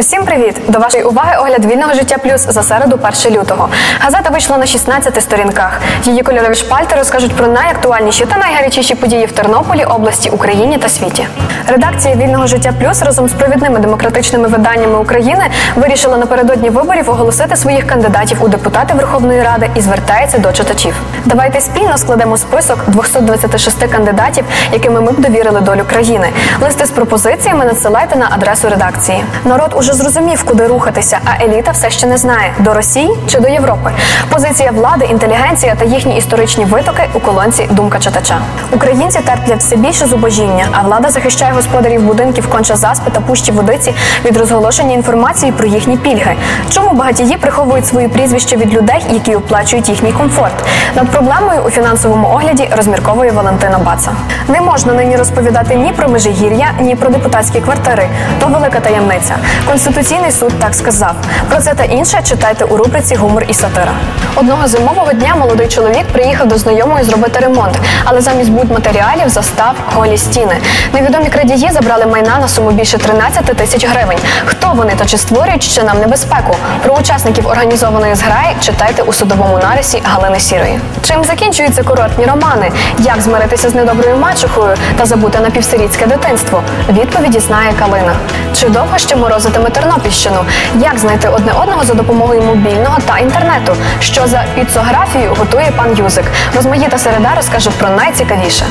Усім привіт! До вашої уваги огляд вільного життя плюс за середу 1 лютого. Газета вийшла на 16 сторінках. Її кольорові шпальти розкажуть про найактуальніші та найгарячіші події в Тернополі, області, Україні та світі. Редакція вільного життя плюс разом з провідними демократичними виданнями України вирішила напередодні виборів оголосити своїх кандидатів у депутати Верховної Ради і звертається до читачів. Давайте спільно складемо список 226 кандидатів, якими ми б довірили долю країни. Листи з пропозиціями надсилайте на адресу редакції. Народ уже зрозумів, куди рухатися, а еліта все ще не знає до Росії чи до Європи. Позиція влади, інтелігенція та їхні історичні витоки у колонці Думка читача. Українці терплять все більше зубожіння, а влада захищає господарів будинків конча заспи та пущі водиці від розголошення інформації про їхні пільги. Чому багатії приховують свої прізвища від людей, які оплачують їхній комфорт? Над проблемою у фінансовому огляді розмірковує Валентина Баца. Не можна нині розповідати ні про межигір'я, ні про депутатські квартири. То велика таємниця. Конституційний суд так сказав. Про це та інше читайте у рубриці Гумор і сатира. Одного зимового дня молодий чоловік приїхав до знайомої зробити ремонт, але замість будматеріалів застав голі стіни. Невідомі крадії забрали майна на суму більше 13 тисяч гривень. Хто вони та чи створюють ще нам небезпеку? Про учасників організованої зграї читайте у судовому нарисі Галини Сірої. Чим закінчуються курортні романи? Як змиритися з недоброю мачухою та забути напівсирітське дитинство? Відповіді знає Калина. Чи довго ще морозитиме Тернопільщину? Як знайти одне одного за допомогою мобільного та інтернету? Що за піцографію готує пан Юзик? Розмаїта середа розкаже про найцікавіше.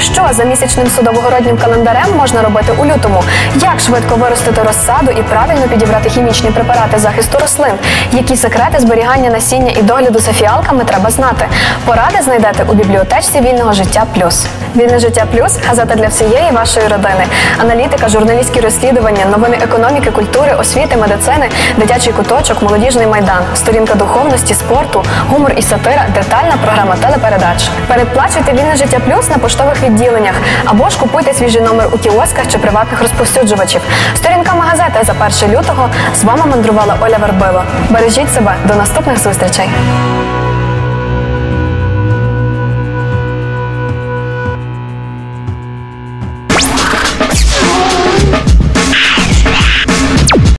Що за місячним судовогороднім календарем можна робити у лютому? Як швидко виростити розсаду і правильно підібрати хімічні препарати захисту рослин? Які секрети зберігання насіння і догляду за фіалками треба знати? Поради знайдете у бібліотечці вільного життя плюс. Вільне життя плюс газета для всієї вашої родини. Аналітика, журналістські розслідування, новини економіки, культури, освіти, медицини, дитячий куточок, молодіжний майдан, сторінка духовності, спорту, гумор і сатира, детальна програма телепередач. Передплачуйте вільне життя плюс на поштових відділеннях або ж купуйте свіжий номер у кіосках чи приватних розповсюджувачів. Сторінками газети за 1 лютого з вами мандрувала Оля Вербило. Бережіть себе до наступних зустрічей.